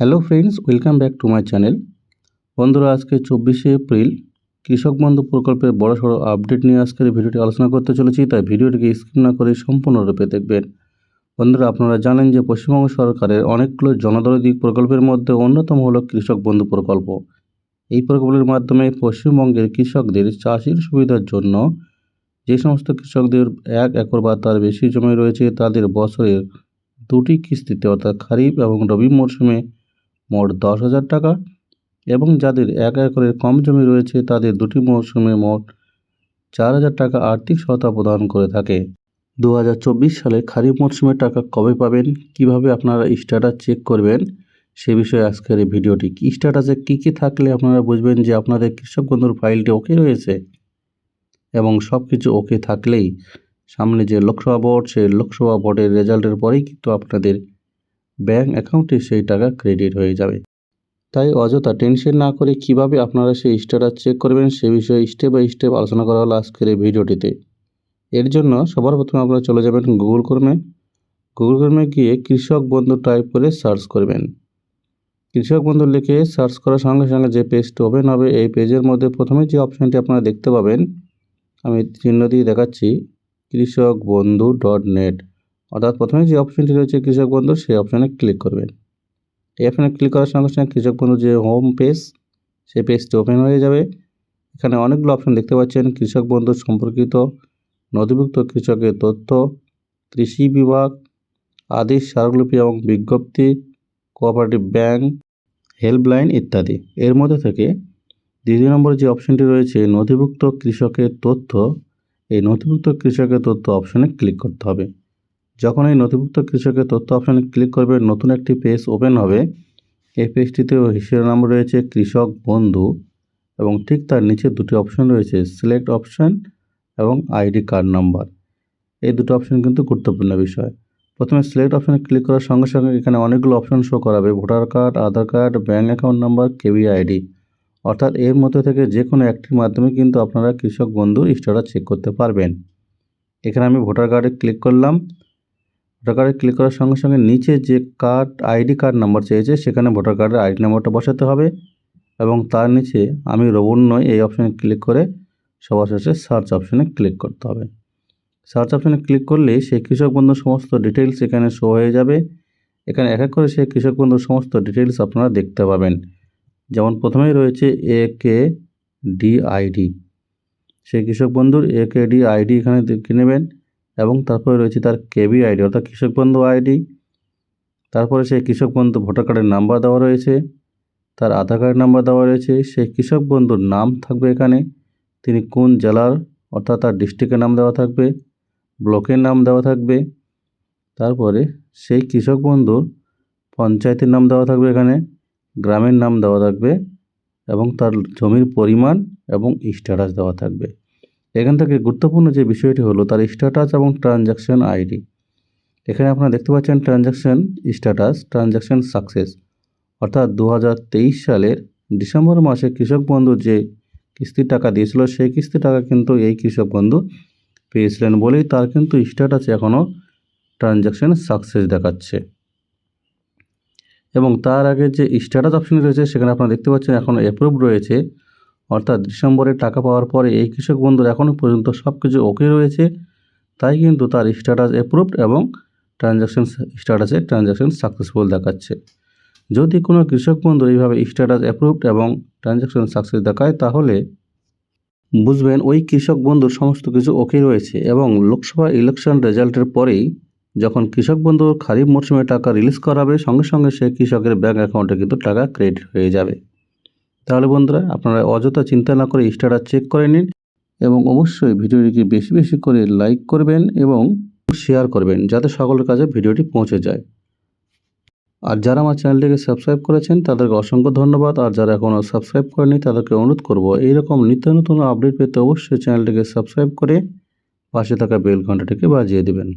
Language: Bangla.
Hello friends, welcome back to my channel. বন্ধুরা, আজকে চব্বিশে এপ্রিল। কৃষক বন্ধু প্রকল্পের বড় সড়ো আপডেট নিয়ে আজকের ভিডিওটি আলোচনা করতে চলেছি, তাই ভিডিওটিকে স্কিপ না করে সম্পূর্ণরূপে দেখবেন। বন্ধুরা, আপনারা জানেন যে পশ্চিমবঙ্গ সরকারের অনেকগুলো জনদরদি প্রকল্পের মধ্যে অন্যতম হলো কৃষক বন্ধু প্রকল্প। এই প্রকল্পের মাধ্যমে পশ্চিমবঙ্গের কৃষকদের চাষির সুবিধার জন্য যে সমস্ত কৃষকদের এক একর বা তার বেশি জমি রয়েছে, তাদের বছরের দুটি কিস্তিতে, অর্থাৎ খারিফ এবং রবি মরশুমে মোট দশ হাজার টাকা এবং যাদের এক একরের কম জমি রয়েছে তাদের দুটি মরশুমে মোট চার হাজার টাকা আর্থিক সহায়তা প্রদান করে থাকে। দু হাজার চব্বিশ সালে খারিফ মরশুমের টাকা কবে পাবেন? কীভাবে আপনারা স্ট্যাটাস চেক করবেন? সে বিষয়ে আজকের এই ভিডিওটি কি? স্ট্যাটাসে কী কী থাকলে আপনারা বুঝবেন যে আপনাদের কৃষক বন্ধুর ফাইলটি ওকে রয়েছে? এবং সব কিছু ওকে থাকলেই সামনে যে লোকসভা ভোট সেই লোকসভা ভোটের রেজাল্টের পরেই কিন্তু আপনাদের ব্যাঙ্ক অ্যাকাউন্টে সেই টাকা ক্রেডিট হয়ে যাবে। তাই অযথা টেনশন না করে কীভাবে আপনারা সেই স্ট্যাটাস চেক করবেন সে বিষয়ে স্টেপ বাই স্টেপ আলোচনা করা হলো আজকের এই ভিডিওটিতে। এর জন্য সবার প্রথমে আপনারা চলে যাবেন গুগল কর্মে। গুগল কর্মে গিয়ে কৃষক বন্ধু টাইপ করে সার্চ করবেন। কৃষক বন্ধু লিখে সার্চ করার সঙ্গে সঙ্গে যে পেজটি ওপেন হবে, এই পেজের মধ্যে প্রথমে যে অপশানটি আপনারা দেখতে পাবেন, আমি চিহ্ন দিয়ে দেখাচ্ছি, কৃষক বন্ধু ডট নেট। অর্থাৎ প্রথমে যে অপশানটি রয়েছে কৃষক বন্ধু, সেই অপশানে ক্লিক করবেন। এই অপশানে ক্লিক করার সঙ্গে সঙ্গে কৃষক বন্ধু যে হোম পেজ সেই পেজটি ওপেন হয়ে যাবে। এখানে অনেকগুলো অপশান দেখতে পাচ্ছেন। কৃষক বন্ধু সম্পর্কিত, নথিভুক্ত কৃষকের তথ্য, কৃষি বিভাগ আদেশ স্মারকলিপি এবং বিজ্ঞপ্তি কোঅপারেটিভ ব্যাংক হেল্পলাইন ইত্যাদি। এর মধ্যে থেকে দ্বিতীয় নম্বরে যে অপশানটি রয়েছে, নথিভুক্ত কৃষকের তথ্য, এই নথিভুক্ত কৃষকের তথ্য অপশানে ক্লিক করতে হবে। যখন এই নথিভুক্ত কৃষকের তথ্য অপশানে ক্লিক করবে, নতুন একটি পেজ ওপেন হবে। এই পেজটিতে শিরোনাম রয়েছে কৃষক বন্ধু এবং ঠিক তার নিচে দুটি অপশন রয়েছে, সিলেক্ট অপশান এবং আইডি কার্ড নাম্বার। এই দুটো অপশন কিন্তু গুরুত্বপূর্ণ বিষয়। প্রথমে সিলেক্ট অপশানে ক্লিক করার সঙ্গে সঙ্গে এখানে অনেকগুলো অপশন শো করাবে, voter card, Aadhaar card, bank account number K B ID অর্থাৎ এর মধ্যে থেকে যে কোনো একটির মাধ্যমে কিন্তু আপনারা কৃষক বন্ধুর স্ট্যাটাস চেক করতে পারবেন। এখানে আমি ভোটার কার্ডে ক্লিক করলাম। ভোটার কার্ডে ক্লিক করার সঙ্গে সঙ্গে নিচে যে কার্ড, আইডি কার্ড নাম্বার চেয়েছে, সেখানে ভোটার কার্ডের আইডি নাম্বারটা বসাতে হবে এবং তার নিচে আমি রবণ নয়, এই অপশানে ক্লিক করে সবার শেষে সার্চ অপশানে ক্লিক করতে হবে। সার্চ অপশানে ক্লিক করলেই সেই কৃষক বন্ধুর সমস্ত ডিটেলস এখানে শো হয়ে যাবে। এখানে এক এক করে সেই কৃষক বন্ধুর সমস্ত ডিটেলস আপনারা দেখতে পাবেন। যেমন প্রথমেই রয়েছে এ কে ডি আইডি সেই কৃষক বন্ধুর এ কে ডি আইডি এখানে দেখে নেবেন। এবং তারপরে রয়েছে তার কেবি আইডি, অর্থাৎ কৃষক বন্ধু আইডি। তারপরে সেই কৃষক বন্ধু ভোটার কার্ডের নাম্বার দেওয়া রয়েছে, তার আধার কার্ড নাম্বার দেওয়া রয়েছে। সেই কৃষক বন্ধুর নাম থাকবে এখানে, তিনি কোন জেলার, অর্থাৎ তার ডিস্ট্রিক্টের নাম দেওয়া থাকবে, ব্লকের নাম দেওয়া থাকবে। তারপরে সেই কৃষক বন্ধুর পঞ্চায়েতের নাম দেওয়া থাকবে এখানে, গ্রামের নাম দেওয়া থাকবে, এবং তার জমির পরিমাণ এবং স্ট্যাটাস দেওয়া থাকবে। এখান থেকে গুরুত্বপূর্ণ যে বিষয়টি হলো তার স্ট্যাটাস এবং ট্রানজ্যাকশন আইডি এখানে আপনারা দেখতে পাচ্ছেন ট্রানজ্যাকশন স্ট্যাটাস ট্রানজ্যাকশন সাকসেস অর্থাৎ দু হাজার তেইশ সালের ডিসেম্বর মাসে কৃষক বন্ধু যে কিস্তির টাকা দিয়েছিল, সেই কিস্তির টাকা কিন্তু এই কৃষক বন্ধু পেয়েছিলেন বলেই তার কিন্তু স্ট্যাটাস এখনও ট্রানজ্যাকশন সাকসেস দেখাচ্ছে। এবং তার আগে যে স্ট্যাটাস অপশন রয়েছে, সেখানে আপনারা দেখতে পাচ্ছেন এখন অ্যাপ্রুভ রয়েছে অর্থাৎ ডিসেম্বরে টাকা পাওয়ার পরে এই কৃষক বন্ধুর এখনও পর্যন্ত সব কিছু ওকে রয়েছে। তাই কিন্তু তার স্ট্যাটাস অ্যাপ্রুভড এবং ট্রানজ্যাকশন স্ট্যাটাসে ট্রানজ্যাকশন সাকসেসফুল দেখাচ্ছে। যদি কোনো কৃষক বন্ধু এইভাবে স্ট্যাটাস অ্যাপ্রুভড এবং ট্রানজ্যাকশন সাকসেস দেখায়, তাহলে বুঝবেন ওই কৃষক বন্ধুর সমস্ত কিছু ওকে রয়েছে এবং লোকসভা ইলেকশন রেজাল্টের পরেই যখন কৃষক বন্ধুর খারিফ মরশুমে টাকা রিলিজ করাবে, সঙ্গে সঙ্গে সে কৃষকের ব্যাঙ্ক অ্যাকাউন্টে কিন্তু টাকা ক্রেডিট হয়ে যাবে। তাহলে বন্ধুরা, আপনারা অযথা চিন্তা না করে স্ট্যাটাস চেক করে নিন এবং অবশ্যই ভিডিওটিকে বেশি বেশি করে লাইক করবেন এবং শেয়ার করবেন যাতে সকলের কাছে ভিডিওটি পৌঁছে যায়। আর যারা আমার চ্যানেলটিকে সাবস্ক্রাইব করেছেন, তাদেরকে অসংখ্য ধন্যবাদ। আর যারা এখনও সাবস্ক্রাইব করেনি তাদেরকে অনুরোধ করব, এইরকম নিত্য নতুন আপডেট পেতে অবশ্যই চ্যানেলটিকে সাবস্ক্রাইব করে পাশে থাকা বেল ঘন্টাটিকে বাজিয়ে দেবেন।